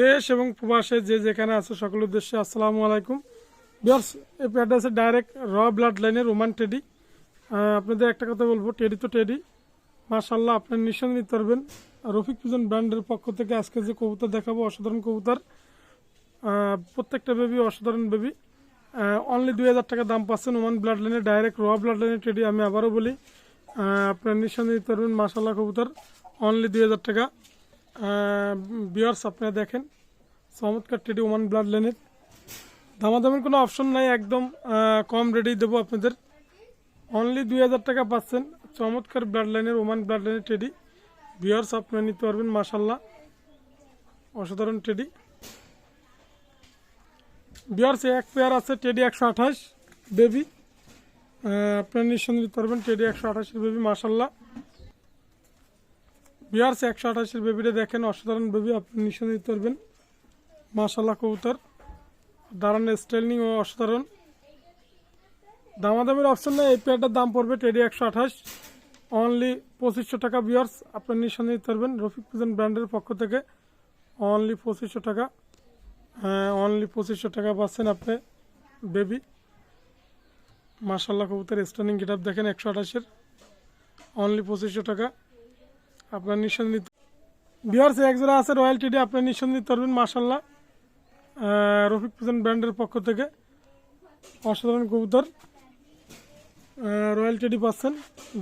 দেশ এবং প্রবাসে যে যেখানে আছে সকলের উদ্দেশ্যে আসসালামু আলাইকুম। বিয়ার্স এই প্যাডটা আছে ডাইরেক্ট র ব্লাড লাইনের রোমান টেডি আপনাদের একটা কথা বলব টেডি তো টেডি মাশাল্লাহ আপনার নিঃসন্দেহে নিতে পারবেন। রফিক পিজন ব্র্যান্ডের পক্ষ থেকে আজকে যে কবুতর দেখাবো, অসাধারণ কবুতর। প্রত্যেকটা বেবি অসাধারণ বেবি অনলি দুই হাজার টাকা দাম পাচ্ছেন ওমান ব্লাড লাইনে ডাইরেক্ট র ব্লাড লাইনের টেডি আমি আবারও বলি। আপনার নিঃসন্দেহে নিতে পারবেন মাশাল্লাহ কবুতর। অনলি দুই হাজার টাকা। বিয়ার্স আপনারা দেখেন, চমৎকার টেডি ওমান ব্লাড লাইনের দামাদামের কোনো অপশন নাই, একদম কম রেডি দেবো আপনাদের। অনলি দুই হাজার টাকা পাচ্ছেন, চমৎকার ব্লাড লাইনের ওমান ব্লাড লাইনের টেডি বিয়ার্স আপনারা নিতে পারবেন মাশাল্লাহ অসাধারণ টেডি বিয়ার্স এক পেয়ার আছে টেডি একশো আঠাশ বেবি আপনারা নিঃসন্দেহে নিতে পারবেন টেডি একশো আঠাশের বেবি মাশাল্লাহ বিয়ার্স একশো আঠাশের বেবিটা দেখেন, অসাধারণ বেবি, আপনি নিঃসন্দেহে নিতে পারবেন মাশাল্লাহ কবুতর। দাঁড়ানোর স্টাইলিং ও অসাধারণ। দামাদামের অপশন নেই, এই পেয়ারটার দাম পড়বে টেডি একশো আঠাশ। অনলি পঁচিশশো টাকা, বিয়ার্স আপনার নিঃসন্দেহে নিতে পারবেন রফিক পুজন ব্র্যান্ডের পক্ষ থেকে অনলি পঁচিশশো টাকা। হ্যাঁ অনলি পঁচিশশো টাকা পাচ্ছেন আপনি বেবি। মাশাল্লাহ কবুতর স্টার্নিং গেট দেখেন একশো আঠাশের। অনলি পঁচিশশো টাকা। আপনার নিঃসন্দিত। বিহার সে একজোড়া আছে রয়্যাল টিডি আপনার নিঃসন্দিত নিতে পারবেন মাশাল্লাহ রফিক পুজন ব্র্যান্ডের পক্ষ থেকে অসাধারণ কবুতর। রয়্যাল টিডি পাচ্ছেন।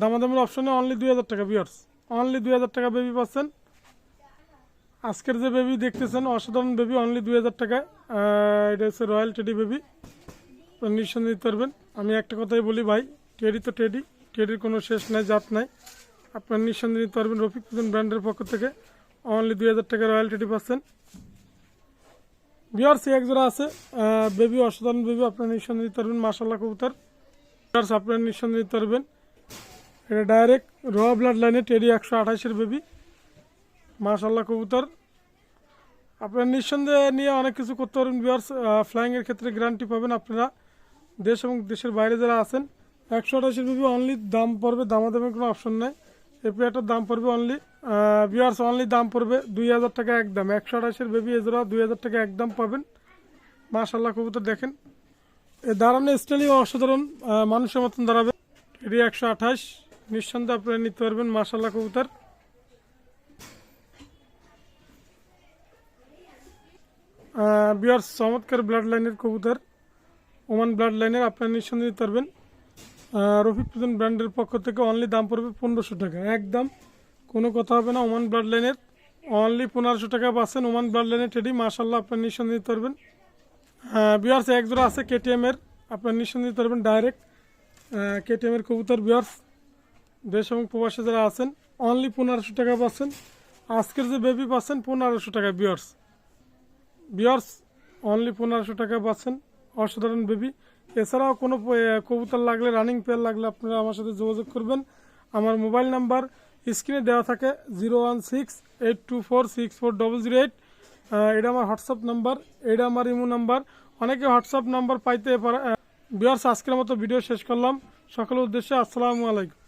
দামাদামের অপশনে অনলি দুই হাজার টাকা বিয়ার্স অনলি দুই হাজার টাকা বেবি পাচ্ছেন। আজকের যে বেবি দেখতেছেন অসাধারণ বেবি অনলি দুই হাজার আহ, এটা হচ্ছে রয়্যাল টেডি বেবি নিঃসন্দেহ দিতে পারবেন আমি একটা কথাই বলি ভাই টেডি তো টেডি টেডির কোনো শেষ নাই জাত নাই। আপনার নিঃসন্দেহ নিতে পারবেন রফিক পুজন ব্র্যান্ডের পক্ষ থেকে। অনলি দুই হাজার টাকা রয়্যাল টেডি পাচ্ছেন। বিয়ার সি একজোড়া আছে বেবি অসাধারণ বেবি আপনার নিঃসন্দেহ দিতে পারবেন মাসাল্লাহ কবুতর। বিয়ার্স আপনার নিঃসন্দেহ দিতে পারবেন। এটা ডাইরেক্ট র ব্লাড লাইনে টেডি একশো আঠাশের বেবি মাশাল্লাহ কবুতর। আপনারা নিঃসন্দেহে নিয়ে অনেক কিছু করতে পারবেন বিয়ার্স ফ্লাইংয়ের ক্ষেত্রে গ্যারান্টি পাবেন আপনারা। দেশ এবং দেশের বাইরে যারা আছেন, একশো আঠাশের বেবি অনলি দাম পড়বে, দামাদামের কোনো অপশন নাই। এই পেয়ারটার দাম পড়বে অনলি বিয়ার্স অনলি দাম পড়বে দুই হাজার টাকা একদম। একশো আঠাশের বেবি এজোড়া দুই হাজার টাকা একদম পাবেন মাশাল্লাহ কবুতর দেখেন। এ দাঁড়ানো স্টাইলই অসাধারণ মানুষের মতন দাঁড়াবে। এটি একশো আঠাশ, নিঃসন্দেহে আপনারা নিতে পারবেন মাশাল্লাহ কবুতর। বিয়ার চমৎকার ব্লাড লাইনের কবুতর। ওমান ব্লাড লাইনের আপনার নিঃসন্দেহে নিতে পারবেন। রফিক প্রধান ব্র্যান্ডের পক্ষ থেকে অনলি দাম পড়বে পনেরোশো টাকা। একদম কোনো কথা হবে না, ওমান ব্লাড লাইনের। অনলি পনেরোশো টাকা পাচ্ছেন ওমান ব্লাড লাইনের টেডি মাশাল্লাহ আপনার নিঃসন্দেহে নিতে পারবেন। বিয়ার্স এক জোড়া আছে কেটিএম এর, আপনার নিঃসন্দেহে নিতে পারবেন ডাইরেক্ট কেটিএম এর কবুতর বিয়ার্স দেশ এবং প্রবাসে যারা আছেন অনলি পনেরোশো টাকা পাচ্ছেন। আজকের যে বেবি পাচ্ছেন, পনেরোশো টাকা বিয়ার্স বিয়ার্স অনলি পনেরোশো টাকা পাচ্ছেন, অসাধারণ বেবি এছাড়াও কোনো কবুতর লাগলে রানিং পেয়ার লাগলে আপনারা আমার সাথে যোগাযোগ করবেন। আমার মোবাইল নাম্বার স্ক্রিনে দেওয়া থাকে zero one six eight two four six four double zero eight এটা আমার হোয়াটসঅ্যাপ নাম্বার, এটা আমার ইমো নাম্বার। অনেকে হোয়াটসঅ্যাপ নাম্বার পাইতে পারে বিয়ার্স আজকের মতো ভিডিও শেষ করলাম। সকল উদ্দেশ্যে আসসালামু আলাইকুম।